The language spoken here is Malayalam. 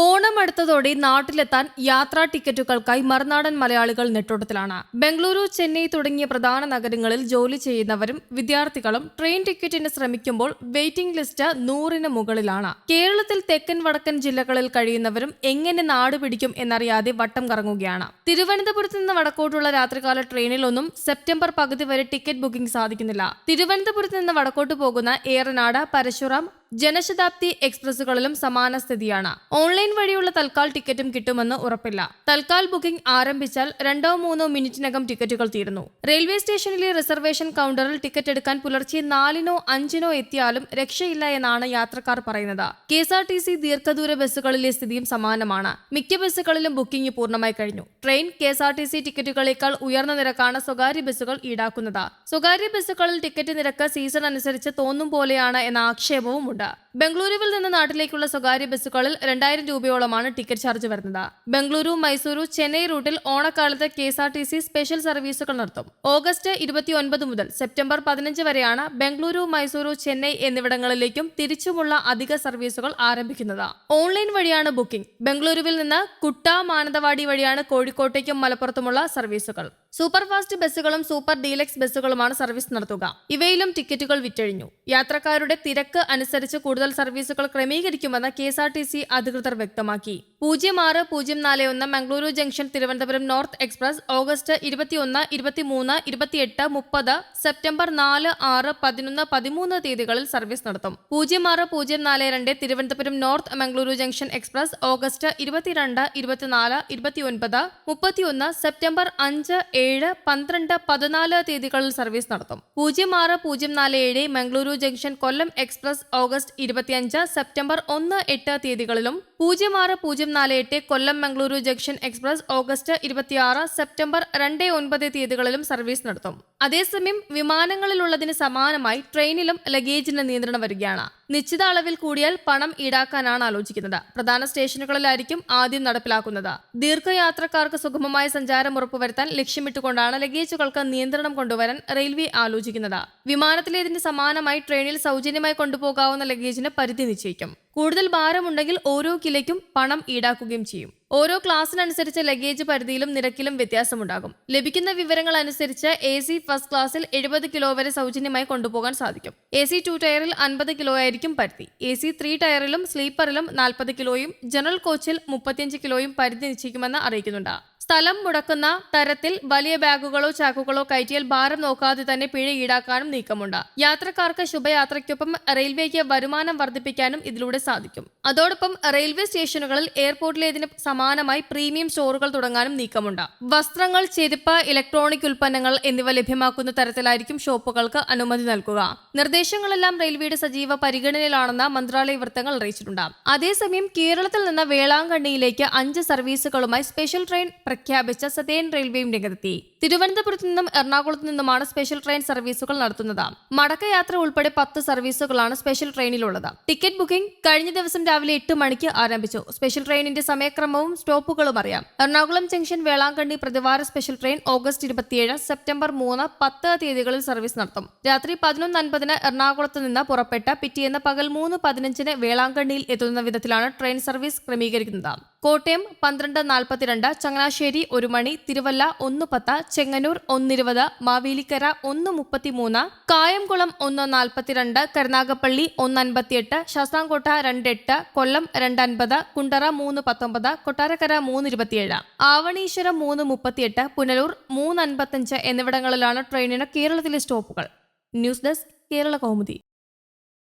ഓണം അടുത്തതോടെ നാട്ടിലെത്താൻ യാത്രാ ടിക്കറ്റുകൾക്കായി മറുനാടൻ മലയാളികൾ നെട്ടോട്ടത്തിലാണ്. ബംഗളൂരു ചെന്നൈ തുടങ്ങിയ പ്രധാന നഗരങ്ങളിൽ ജോലി ചെയ്യുന്നവരും വിദ്യാർത്ഥികളും ട്രെയിൻ ടിക്കറ്റിന് ശ്രമിക്കുമ്പോൾ വെയിറ്റിംഗ് ലിസ്റ്റ് നൂറിന് മുകളിലാണ്. കേരളത്തിൽ തെക്കൻ വടക്കൻ ജില്ലകളിൽ കഴിയുന്നവരും എങ്ങനെ നാട് പിടിക്കും എന്നറിയാതെ വട്ടം കറങ്ങുകയാണ്. തിരുവനന്തപുരത്ത് നിന്ന് വടക്കോട്ടുള്ള രാത്രികാല ട്രെയിനിലൊന്നും സെപ്റ്റംബർ പകുതി വരെ ടിക്കറ്റ് ബുക്കിംഗ് സാധിക്കുന്നില്ല. തിരുവനന്തപുരത്ത് നിന്ന് വടക്കോട്ട് പോകുന്ന ഏറനാട് പരശുറാം ജനശതാബ്ദി എക്സ്പ്രസുകളിലും സമാന സ്ഥിതിയാണ്. ഓൺലൈൻ വഴിയുള്ള തൽക്കാൽ ടിക്കറ്റും കിട്ടുമെന്ന് ഉറപ്പില്ല. തൽക്കാൽ ബുക്കിംഗ് ആരംഭിച്ചാൽ രണ്ടോ മൂന്നോ മിനിറ്റിനകം ടിക്കറ്റുകൾ തീരുന്നു. റെയിൽവേ സ്റ്റേഷനിലെ റിസർവേഷൻ കൗണ്ടറിൽ ടിക്കറ്റ് എടുക്കാൻ പുലർച്ചെ നാലിനോ അഞ്ചിനോ എത്തിയാലും രക്ഷയില്ല എന്നാണ് യാത്രക്കാർ പറയുന്നത്. K S R T C ദീർഘദൂര ബസ്സുകളിലെ സ്ഥിതിയും സമാനമാണ്. മിക്ക ബസ്സുകളിലും ബുക്കിംഗ് പൂർണമായി കഴിഞ്ഞു. Train K S R T C ടിക്കറ്റുകളേക്കാൾ ഉയർന്ന നിരക്കാണ് സ്വകാര്യ ബസ്സുകൾ ഈടാക്കുന്നത്. സ്വകാര്യ ബസ്സുകളിൽ ടിക്കറ്റ് നിരക്ക് സീസൺ അനുസരിച്ച് തോന്നും പോലെയാണ് എന്ന ആക്ഷേപവും হুদা ബംഗളൂരുവിൽ നിന്ന് നാട്ടിലേക്കുള്ള സ്വകാര്യ ബസ്സുകളിൽ രണ്ടായിരം രൂപയോളമാണ് ടിക്കറ്റ് ചാർജ് വരുന്നത്. ബംഗളൂരു മൈസൂരു ചെന്നൈ റൂട്ടിൽ ഓണക്കാലത്ത് K S R T C special സർവീസുകൾ നടത്തും. ഓഗസ്റ്റ് ഇരുപത്തിയൊൻപത് മുതൽ സെപ്റ്റംബർ പതിനഞ്ച് വരെയാണ് ബംഗളൂരു മൈസൂരു ചെന്നൈ എന്നിവിടങ്ങളിലേക്കും തിരിച്ചുമുള്ള അധിക സർവീസുകൾ ആരംഭിക്കുന്നത്. ഓൺലൈൻ വഴിയാണ് ബുക്കിംഗ്. ബംഗളൂരുവിൽ നിന്ന് കുട്ട മാനന്തവാടി വഴിയാണ് കോഴിക്കോട്ടേക്കും മലപ്പുറത്തുമുള്ള സർവീസുകൾ. സൂപ്പർഫാസ്റ്റ് ബസ്സുകളും സൂപ്പർ ഡീലക്സ് ബസ്സുകളുമാണ് സർവീസ് നടത്തുക. ഇവയിലും ടിക്കറ്റുകൾ വിറ്റഴിഞ്ഞു. യാത്രക്കാരുടെ തിരക്ക് അനുസരിച്ച് കൂടുതൽ സർവീസുകൾ ക്രമീകരിക്കുമെന്ന് K S R T C അധികൃതർ വ്യക്തമാക്കി. പൂജ്യം ആറ് പൂജ്യം നാല് ഒന്ന് Mangaluru junction Thiruvananthapuram north express August ഇരുപത്തിയൊന്ന് ഇരുപത്തിമൂന്ന് ഇരുപത്തിയെട്ട് മുപ്പത് സെപ്റ്റംബർ നാല് ആറ് പതിനൊന്ന് പതിമൂന്ന് തീയതികളിൽ സർവീസ് നടത്തും. പൂജ്യം ആറ് പൂജ്യം നാല് രണ്ട് Thiruvananthapuram north Mangaluru junction express August ഇരുപത്തിരണ്ട് ഇരുപത്തിനാല് ഇരുപത്തിയൊൻപത് മുപ്പത്തിയൊന്ന് സെപ്റ്റംബർ അഞ്ച് ഏഴ് പന്ത്രണ്ട് പതിനാല് തീയതികളിൽ സർവീസ് നടത്തും. പൂജ്യം ആറ് പൂജ്യം നാല് ഏഴ് Mangaluru junction Kollam express August ഇരുപത്തിയഞ്ച് സെപ്റ്റംബർ ഒന്ന് എട്ട് തീയതികളിലും പൂജ്യം ആറ് പൂജ്യം നാല് എട്ട് Kollam Mangaluru junction express August ഇരുപത്തിയാറ് സെപ്റ്റംബർ രണ്ട് ഒൻപത് തീയതികളിലും സർവീസ് നടത്തും. അതേസമയം വിമാനങ്ങളിലുള്ളതിന് സമാനമായി ട്രെയിനിലും ലഗേജിന് നിയന്ത്രണം വരികയാണ്. നിശ്ചിത അളവിൽ കൂടിയാൽ പണം ഈടാക്കാനാണ് ആലോചിക്കുന്നത്. പ്രധാന സ്റ്റേഷനുകളിലായിരിക്കും ആദ്യം നടപ്പിലാക്കുന്നത്. ദീർഘയാത്രക്കാർക്ക് സുഗമമായ സഞ്ചാരം ഉറപ്പുവരുത്താൻ ലക്ഷ്യമിട്ടുകൊണ്ടാണ് ലഗേജുകൾക്ക് നിയന്ത്രണം കൊണ്ടുവരാൻ റെയിൽവേ ആലോചിക്കുന്നത്. വിമാനത്തിലേതിന് സമാനമായി ട്രെയിനിൽ സൗജന്യമായി കൊണ്ടുപോകാവുന്ന ലഗേജിന് പരിധി നിശ്ചയിക്കും. കൂടുതൽ ഭാരമുണ്ടെങ്കിൽ ഓരോ കിലയ്ക്കും പണം ഈടാക്കുകയും ചെയ്യും. ഓരോ ക്ലാസ്സിനനുസരിച്ച് ലഗേജ് പരിധിയിലും നിരക്കിലും വ്യത്യാസമുണ്ടാകും. ലഭിക്കുന്ന വിവരങ്ങൾ അനുസരിച്ച് എ സി ഫസ്റ്റ് ക്ലാസ്സിൽ എഴുപത് കിലോ വരെ സൗജന്യമായി കൊണ്ടുപോകാൻ സാധിക്കും. എ സി ടു ടയറിൽ അൻപത് കിലോ ആയിരിക്കും പരിധി. എ സി ത്രീ ടയറിലും സ്ലീപ്പറിലും നാൽപ്പത് കിലോയും ജനറൽ കോച്ചിൽ മുപ്പത്തിയഞ്ച് കിലോയും പരിധി നിശ്ചയിക്കുമെന്ന് അറിയിക്കുന്നുണ്ട്. സ്ഥലം മുടക്കുന്ന തരത്തിൽ വലിയ ബാഗുകളോ ചാക്കുകളോ കയറ്റിയാൽ ഭാരം നോക്കാതെ തന്നെ പിഴ ഈടാക്കാനും നീക്കമുണ്ട്. യാത്രക്കാർക്ക് ശുഭയാത്രയ്ക്കൊപ്പം റെയിൽവേക്ക് വരുമാനം വർദ്ധിപ്പിക്കാനും ഇതിലൂടെ സാധിക്കും. അതോടൊപ്പം റെയിൽവേ സ്റ്റേഷനുകളിൽ എയർപോർട്ടിലേതിന് സമാനമായി പ്രീമിയം സ്റ്റോറുകൾ തുടങ്ങാനും നീക്കമുണ്ട്. വസ്ത്രങ്ങൾ ചെരുപ്പ് ഇലക്ട്രോണിക് ഉൽപ്പന്നങ്ങൾ എന്നിവ ലഭ്യമാക്കുന്ന തരത്തിലായിരിക്കും ഷോപ്പുകൾക്ക് അനുമതി നൽകുക. നിർദ്ദേശങ്ങളെല്ലാം റെയിൽവേയുടെ സജീവ പരിഗണനയിലാണെന്ന് മന്ത്രാലയ വൃത്തങ്ങൾ അറിയിച്ചിട്ടുണ്ട്. അതേസമയം കേരളത്തിൽ നിന്ന് വേളാങ്കണ്ണിയിലേക്ക് അഞ്ച് സർവീസുകളുമായി സ്പെഷ്യൽ ട്രെയിൻ പ്രഖ്യാപിച്ച സതേൺ റെയിൽവേയും രംഗത്തെത്തി. തിരുവനന്തപുരത്ത് നിന്നും എറണാകുളത്ത് നിന്നുമാണ് സ്പെഷ്യൽ ട്രെയിൻ സർവീസുകൾ നടത്തുന്നത്. മടക്കയാത്ര ഉൾപ്പെടെ പത്ത് സർവീസുകളാണ് സ്പെഷ്യൽ ട്രെയിനിലുള്ളത് ടിക്കറ്റ് ബുക്കിംഗ് കഴിഞ്ഞ ദിവസം രാവിലെ എട്ട് മണിക്ക് ആരംഭിച്ചു. സ്പെഷ്യൽ ട്രെയിനിന്റെ സമയക്രമവും സ്റ്റോപ്പുകളും അറിയാം. എറണാകുളം ജംഗ്ഷൻ വേളാങ്കണ്ണി പ്രതിവാര സ്പെഷ്യൽ ട്രെയിൻ ഓഗസ്റ്റ് ഇരുപത്തിയേഴ് സെപ്റ്റംബർ മൂന്ന് പത്ത് തീയതികളിൽ സർവീസ് നടത്തും. രാത്രി പതിനൊന്ന് അൻപതിന് എറണാകുളത്ത് നിന്ന് പുറപ്പെട്ട പിറ്റേന്ന് പകൽ മൂന്ന് പതിനഞ്ചിന് വേളാങ്കണ്ണിയിൽ എത്തുന്ന വിധത്തിലാണ് ട്രെയിൻ സർവീസ് ക്രമീകരിക്കുന്നത്. കോട്ടയം പന്ത്രണ്ട് നാൽപ്പത്തിരണ്ട് ചങ്ങനാശ്ശേരി ഒരു മണി തിരുവല്ല ഒന്ന് പത്ത് ചെങ്ങന്നൂർ ഒന്നിരുപത് മാവേലിക്കര ഒന്ന് മുപ്പത്തിമൂന്ന് കായംകുളം ഒന്ന് നാൽപ്പത്തിരണ്ട് കരുനാഗപ്പള്ളി ഒന്ന് അൻപത്തിയെട്ട് ശാസ്താംകോട്ട രണ്ടെട്ട് കൊല്ലം രണ്ട് അൻപത് കുണ്ടറ മൂന്ന് പത്തൊമ്പത് കൊട്ടാരക്കര മൂന്ന് ഇരുപത്തിയേഴ് ആവണീശ്വരം മൂന്ന് മുപ്പത്തിയെട്ട് പുനലൂർ മൂന്ന് അൻപത്തഞ്ച് എന്നിവിടങ്ങളിലാണ് ട്രെയിനിന് കേരളത്തിലെ സ്റ്റോപ്പുകൾ. News desk Kerala Kaumudi.